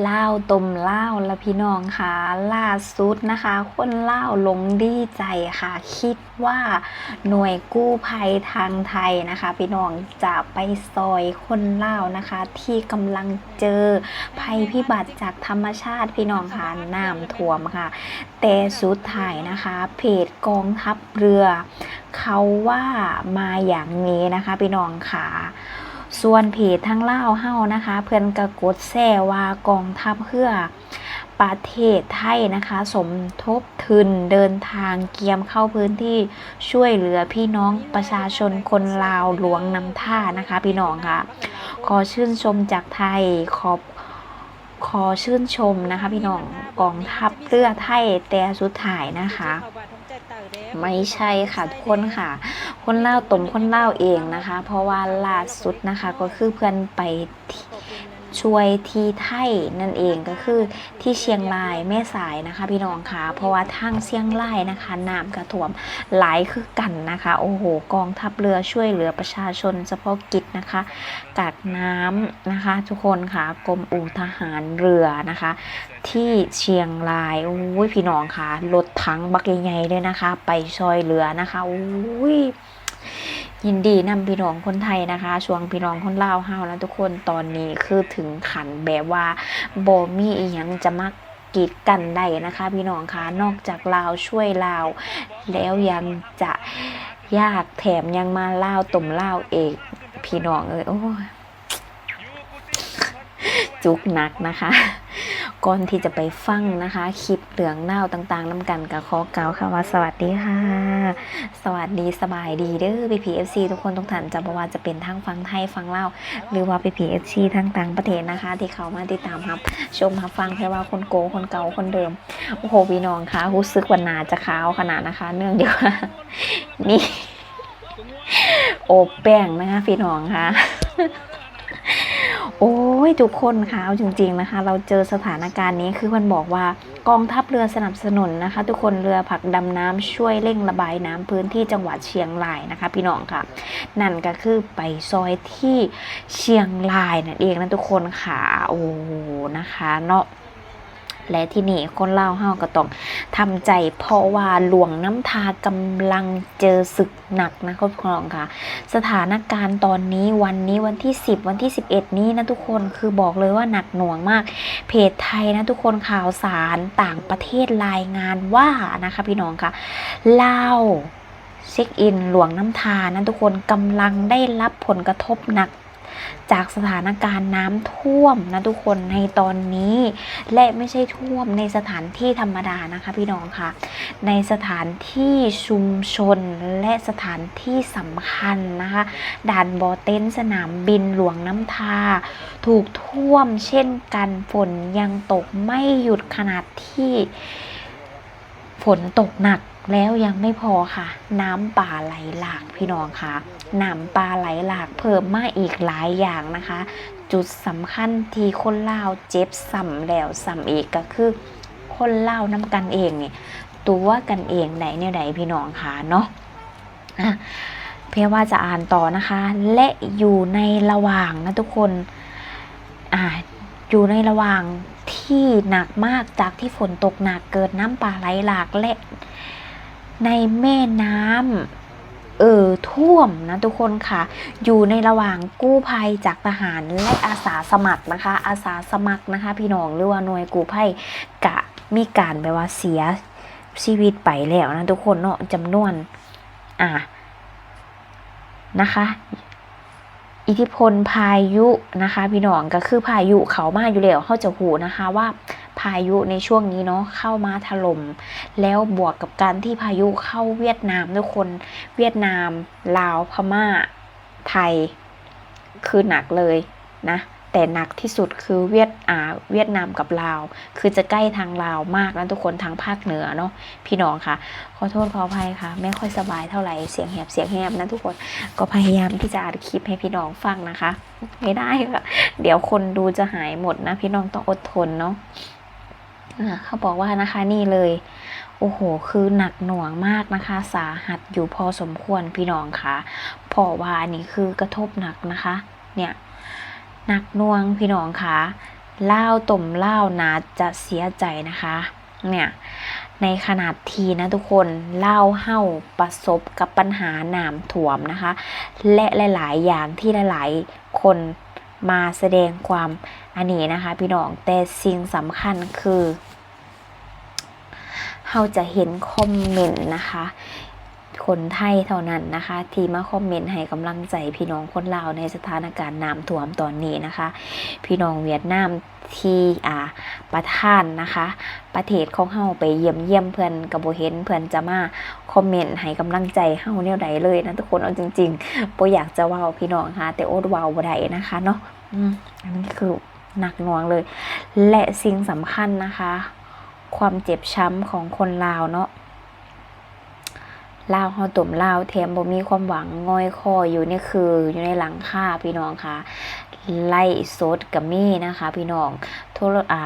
เล่าต้มเล่าและพี่น้องค่ะล่าสุดนะคะ คนเล่าลงดีใจค่ะ คิดว่าหน่วยกู้ภัยทางไทยนะคะ พี่น้องจะไปซอยคนเล่านะคะ ที่กำลังเจอภัยพิบัติจากธรรมชาติพี่น้องค่ะน้ำท่วมค่ะ แต่สุดท้ายนะคะ เพจกองทัพเรือ เขาว่ามาอย่างนี้นะคะ พี่น้องค่ะ ส่วนเพจทั้งเล่าเฮานะคะ เพื่อนกระกดแซ่ว่ากองทัพเพื่อประเทศไทยนะคะ สมทบทุนเดินทางเกียมเข้าพื้นที่ช่วยเหลือพี่น้องประชาชนคนลาวหลวงนำท่านะคะ พี่น้องค่ะ ขอชื่นชมจากไทยขอบขอชื่นชมนะคะ พี่น้องกองทัพเรือไทยแต่สุดท้ายนะคะ ไม่ใช่ค่ะทุกคนค่ะ คนเล่าตมคนเล่าเองนะคะ เพราะว่าล่าสุดนะคะก็คือเพื่อนไปที่ ช่วยที่ไทยนั่นเองก็คือที่เชียงรายแม่สายนะคะพี่น้องค่ะ เพราะว่าทางเชียงรายนะคะน้ำกระท่วมหลายคือกันนะคะ โอ้โห กองทัพเรือช่วยเหลือประชาชนเฉพาะกิจนะคะกักน้ำนะคะ ทุกคนค่ะกรมอู่ทหารเรือนะคะ ที่เชียงรายโอ้ยพี่น้องค่ะรถถังบักใหญ่ๆเลยนะคะ ไปช่วยเหลือนะคะโอ้ย ยินดีนำพี่น้องคนไทยนะคะช่วงพี่น้องคนลาวเฮาแล้วทุกคนตอนนี้คือถึงขันแบบว่าโบมีอีหยังจะมากีดกันได้นะคะ พี่น้องคะนอกจากลาวช่วยลาว แล้วยังจะยากแถมยังมาลาวตุ่มลาวเอกพี่น้องเอ้ยโอ้ยจุกหนักนะคะ ก่อนที่จะไปฟังนะคะ คลิปเหลืองเล่าต่างๆน้ำกันกับขอเกาค่ะว่าสวัสดีค่ะ สวัสดีสบายดีเด้อพีพีเอฟซีทุกคนทุกท่านจะบอกว่าจะเป็นทั้งฟังไทยฟังเล่า หรือว่าพีพีเอฟซีทั้งต่างประเทศนะคะ ที่เขามาติดตามครับ ชมรับฟังแค่ว่าคนโกคนเก่าคนเดิมโอ้โหพี่น้องคะรู้สึกวันนาจะขาวขนาดนะคะ เนื่องจากว่านี่โอบแป้งนะคะพี่น้องค่ะ โอ้ยทุกคนคะเอาจริง ๆนะคะ เราเจอสถานการณ์นี้คือมันบอกว่ากองทัพเรือสนับสนุนนะคะ ทุกคนเรือผักดำน้ำช่วยเร่งระบายน้ำพื้นที่จังหวัดเชียงรายนะคะ พี่น้องค่ะ นั่นก็คือไปซอยที่เชียงรายนั่นเองนะทุกคนค่ะโอ้นะคะ เนาะ และที่นี่คนเล่าเฮาก็ต้องทำใจ เพราะว่าหลวงน้ำทากำลังเจอศึกหนักนะคุณผู้ชมค่ะ สถานการณ์ตอนนี้วันนี้วันที่ 10 วันที่ 11 นี้นะทุกคนคือบอกเลยว่าหนักหน่วงมาก เพจไทยนะทุกคนข่าวสารต่างประเทศรายงานว่านะคะพี่น้องค่ะเล่าเช็คอินหลวงน้ำทานะทุกคนกำลังได้รับผลกระทบหนัก จากสถานการณ์น้ำท่วมนะทุกคนในตอนนี้ และไม่ใช่ท่วมในสถานที่ธรรมดานะคะพี่น้องค่ะในสถานที่ชุมชนและสถานที่สำคัญนะคะด่านบอเต้นสนามบินหลวงน้ำทา ถูกท่วมเช่นกันฝนยังตกไม่หยุดขนาดที่ฝนตกหนัก แล้วยังไม่พอค่ะ น้ำป่าไหลหลากพี่น้องค่ะน้ำป่าไหลหลากเพิ่มมาอีกหลายอย่างนะคะ จุดสำคัญที่คนเลาเจ็บซ้ำแล้วซ้ำอีกก็คือ คนเล่าน้ำกันเองเนี่ยตัวกันเองไหนเนี่ยไหนพี่น้องค่ะเนาะเพียงว่าจะอ่านต่อนะคะ และอยู่ในระหว่างนะทุกคนอ่าอยู่ในระหว่างที่หนักมากจากที่ฝนตกหนักเกิดน้ำป่าไหลหลากและ ในแม่น้ำเออท่วมนะทุกคนค่ะ อยู่ในระหว่างกู้ภัยจากทหารและอาสาสมัครนะคะ อาสาสมัครนะคะ พี่น้องหรือว่าหน่วยกู้ภัยกะมีการแบบว่าเสียชีวิตไปแล้วนะทุกคนเนาะจำนวนอะนะคะอิทธิพลพายุนะคะ พี่น้องก็คือพายุเขามาอยู่แล้วเขาจะหูนะคะว่า พายุในช่วงนี้เนาะเข้ามาถล่มแล้วบวกกับการที่พายุเข้าเวียดนามทุกคนเวียดนามลาวพม่า ไทย คือหนักเลยนะแต่หนักที่สุดคือเวียดอ่าเวียดนามกับลาว คือจะใกล้ทางลาวมากนะทุกคนทางภาคเหนือเนาะพี่น้องค่ะ ขอโทษขออภัยค่ะ ไม่ค่อยสบายเท่าไหร่เสียงแหบเสียงแหบนะทุกคนก็พยายามที่จะอัดคลิปให้พี่น้องฟังนะคะ ไม่ได้ค่ะ เดี๋ยวคนดูจะหายหมดนะ พี่น้องต้องอดทนเนาะ เขาบอกว่านะคะนี่เลย โอ้โห คือหนักหน่วงมากนะคะ สาหัสอยู่พอสมควรพี่น้องค่ะเพราะว่าอันนี้คือกระทบหนักนะคะ เนี่ยหนักหน่วงพี่น้องค่ะเล่าต่มเล่านาจะเสียใจนะคะ เนี่ยในขนาดทีนะทุกคนเล่าเฮ้าประสบกับปัญหาหน้ำท่วมนะคะ และหลาย ๆ อย่างที่หลาย ๆ คน มาแสดงความอันนี้นะคะ พี่น้องแต่สิ่งสำคัญคือเราจะเห็นคอมเมนต์นะคะ คนไทยเท่านั้นนะคะ ที่มาคอมเมนต์ให้กำลังใจพี่น้องคนลาวในสถานการณ์น้ำท่วมตอนนี้นะคะ พี่น้องเวียดนามที่อ่าประทานนะคะ ประเทศของเฮาไปเยี่ยมเยี่ยมเพื่อนกับโบเห็นเพื่อนจะมาคอมเมนต์ให้กำลังใจเฮาแนวใดเลยนะทุกคนเอาจริงๆโบอยากจะว้าพี่น้องค่ะ แต่โอดว้าบ่ได้นะคะเนาะอืมอันนี้คือหนักหน่วงเลย และสิ่งสำคัญนะคะ ความเจ็บช้ำของคนลาวเนาะ ลาวเฮาตุ่มลาวแถมบ่มีความหวังง่อยคออยู่นี่คืออยู่ในหลังค่าพี่น้องค่ะไล่สดกับมีนะคะ พี่น้องโทรอ่า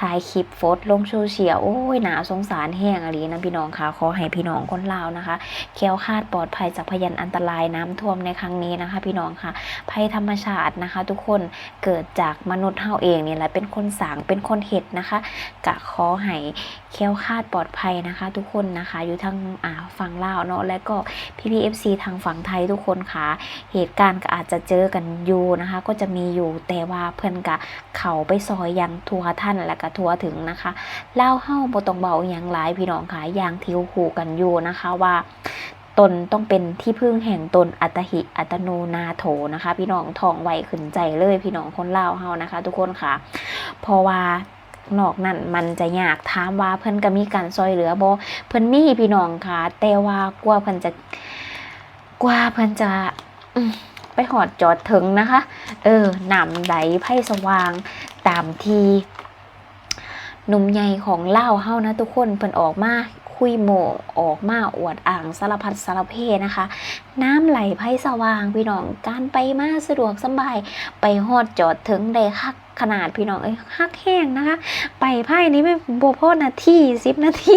ถ่ายคลิปโฟสลงโซเชียลโอ้ยหนาสงสารแห้งอะไรนะพี่น้องคะขอให้พี่น้องคนลาวนะคะแคล้วคาดปลอดภัยจากพยันอันตรายน้ำท่วมในครั้งนี้นะคะ พี่น้องค่ะภัยธรรมชาตินะคะ ทุกคนเกิดจากมนุษย์เฮาเองเนี่ยแหละเป็นคนสางเป็นคนเห็ดนะคะกะขอให้แคล้วคาดปลอดภัยนะคะ ทุกคนนะคะ อยู่ทางอ่าฝั่งลาวเนาะและก็พี่พีเอฟซีทางฝั่งไทยทุกคนค่ะ เหตุการณ์ก็อาจจะเจอกันอยู่นะคะ ก็จะมีอยู่แต่ว่าเพิ่อนกะเขาไปซอยยังทัวท่านและก็ทัวถึงนะคะเล่าเฮ้าบ่ต้องเบาอย่างหลายพี่น้องค่ะอย่างที่หูกันอยู่นะคะว่าตนต้องเป็นที่พึ่งแห่งตนอัตหิอัตโนนาโถนะคะ พี่น้องทองไวขึ้นใจเลยพี่น้องคนเล่าเฮานะคะ ทุกคนค่ะ เพราะว่านอกนั้นมันจะยากถามว่าเพิ่นก็มีการซอยเหลือบ่เพิ่นมีพี่น้องค่ะ แต่ว่ากว่าเพิ่นจะกว่าเพิ่นจะไปหอดจอดถึงนะคะ เออหนำไหลไพ่สว่างตามที หนุ่มใหญ่ของเล่าเฮานะทุกคนเพิ่นออกมาคุยโมออกมาอวดอ่างสารพัดสารเพนะคะ น้ำไหลไพ่สว่างพี่น้องการไปมาสะดวกสบาย ไปฮอดจอดถึงได้คักขนาดพี่น้องเอ้ยคักแห้งนะคะ ไปไพ่นี้ไม่บพอนาทีสิบนาที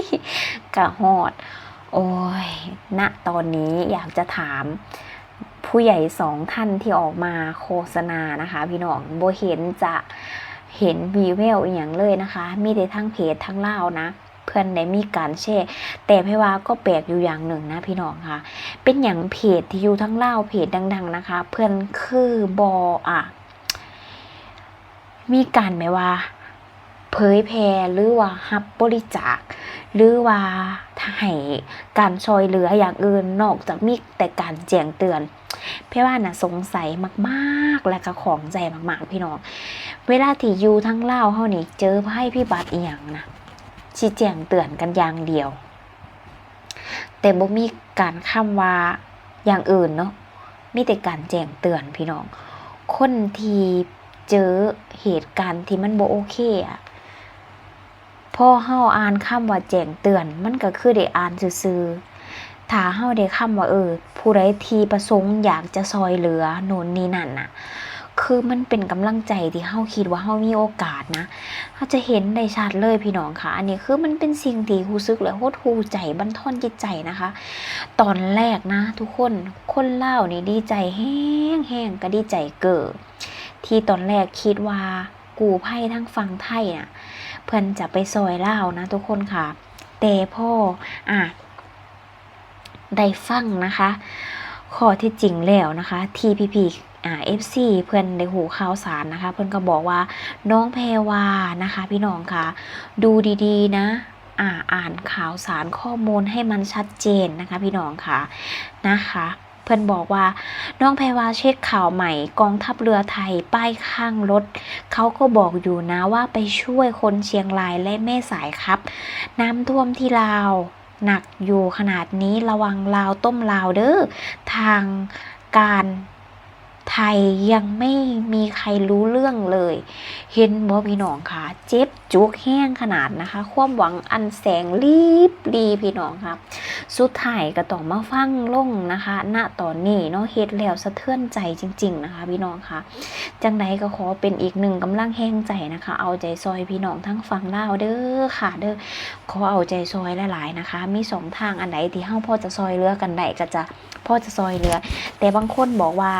กะฮอด โอ้ยณตอนนี้อยากจะถามผู้ใหญ่สองท่านที่ออกมาโฆษณานะคะ พี่น้องโบเห็นจะ เห็นวีเวลอย่างเลยนะคะ มีแต่ทั้งเพจทั้งเล่านะ เพื่อนได้มีการแชร์แต่พี่ว่าก็แปลกอยู่อย่างหนึ่งนะพี่น้องค่ะ เป็นอย่างเพจที่อยู่ทั้งเล่าเพจดัง ๆนะคะ เพื่อนคือบออะ มีการไหมว่า เผยแพร่หรือว่ารับบริจาค หรือว่าให้การช่วยเหลืออย่างอื่นนอกจากมีแต่การแจ้งเตือนพี่ว่าน่ะสงสัยมากๆ และก็ของใจมาก ๆ พี่น้อง เวลาที่อยู่ทั้งเล่าเฮานี่เจอไพ่พิบัติอีหยังนะชี้แจงเตือนกันอย่างเดียว แต่บ่มีการคำว่าอย่างอื่นเนาะมีแต่การแจ้งเตือนพี่น้อง คนที่เจอเหตุการณ์ที่มันบ่โอเคอะ พอเฮาอ่านคำว่าแจ้งเตือน มันก็คือได้อ่านซื่อๆถ้าเฮาได้คำว่าเออ ผู้ใดที่ประสงค์อยากจะซอยเหลือโน่นนี่นั่นน่ะ คือมันเป็นกำลังใจที่เฮาคิดว่าเฮามีโอกาสนะเฮาจะเห็นได้ชัดเลยพี่น้องค่ะ อันนี้คือมันเป็นสิ่งที่รู้สึกและโหดหูใจบันทอนจิตใจนะคะ ตอนแรกนะ ทุกคนคนเล่านี่ดีใจแห้งแห้งก็ดีใจเกิดที่ตอนแรกคิดว่ากูไพ่ทั้งฟังไทยน่ะ เพื่อนจะไปซอยเล่านะทุกคนค่ะ แต่พ่ออะได้ฟังนะคะข้อที่จริงแล้วนะคะ TPP อ่า FC เพื่อนได้หูข่าวสารนะคะ เพื่อนก็บอกว่าน้องแพรวานะคะ พี่น้องค่ะ ดูดีๆนะอ่าอ่านข่าวสารข้อมูลให้มันชัดเจนนะคะ พี่น้องค่ะนะคะ เพื่อนบอกว่า น้องแพรวาเช็คข่าวใหม่กองทัพเรือไทยป้ายข้างรถเขาก็บอกอยู่นะว่าไปช่วยคนเชียงรายและแม่สายครับ น้ำท่วมที่ลาวหนักอยู่ขนาดนี้ระวังลาวต้มลาวเด้อทางการ ไทยยังไม่มีใครรู้เรื่องเลย เห็นบ่พี่น้องค่ะ เจ็บจุกแห้งขนาดนะคะ ความหวังอันแสงรีบดีพี่น้องค่ะ สุดท้ายก็ต้องมาฟังลงนะคะ ณตอนนี้เนาะเฮ็ดแล้วสะเทือนใจจริง ๆ นะคะ พี่น้องค่ะ จังใดก็ขอเป็นอีกหนึ่งกำลังแห้งใจนะคะ เอาใจซอยพี่น้องทั้งฝั่งลาเด้อค่ะ เด้อขอเอาใจซอยหลายๆนะคะ มีสองทางอันไหนที่เฮาพอจะซอยเหลือกันได้ก็จะพ่อจะซอยเหลือ แต่บางคนบอกว่า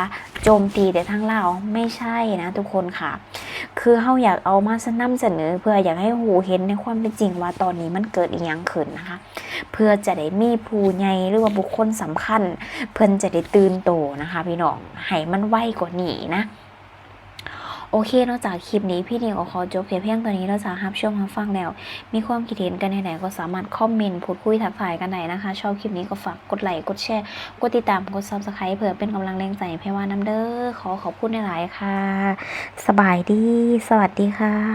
โจมตีแต่ทางเลาไม่ใช่นะทุกคนค่ะ คือเฮาอยากเอามาสนำเสนอ เพื่ออยากให้หูเห็นในความเป็นจริงว่าตอนนี้มันเกิดอีหยังขึ้นนะคะ เพื่อจะได้มีผู้ใหญ่หรือว่าบุคคลสำคัญ เพิ่นจะได้ตื่นโตนะคะ พี่น้องให้มันไวกว่านี้นะ อเคนอกจากคลิปนี้พี่นิวก็ขอจบเพียงเพียงตัวนี้แล้วจะรับชมรับฟังแล้ว มีความคิดเห็นกันไหนๆก็สามารถคอมเมนต์พูดคุยทักทายกันได้นะคะ ชอบคลิปนี้ก็ฝากกดไลค์กดแชร์กดติดตามกดซับสไครป์เผื่อเป็นกำลังแรงใจให้ว่าน้ำเด้อขอขอบคุณหลายๆค่ะ สบายดี สวัสดีค่ะ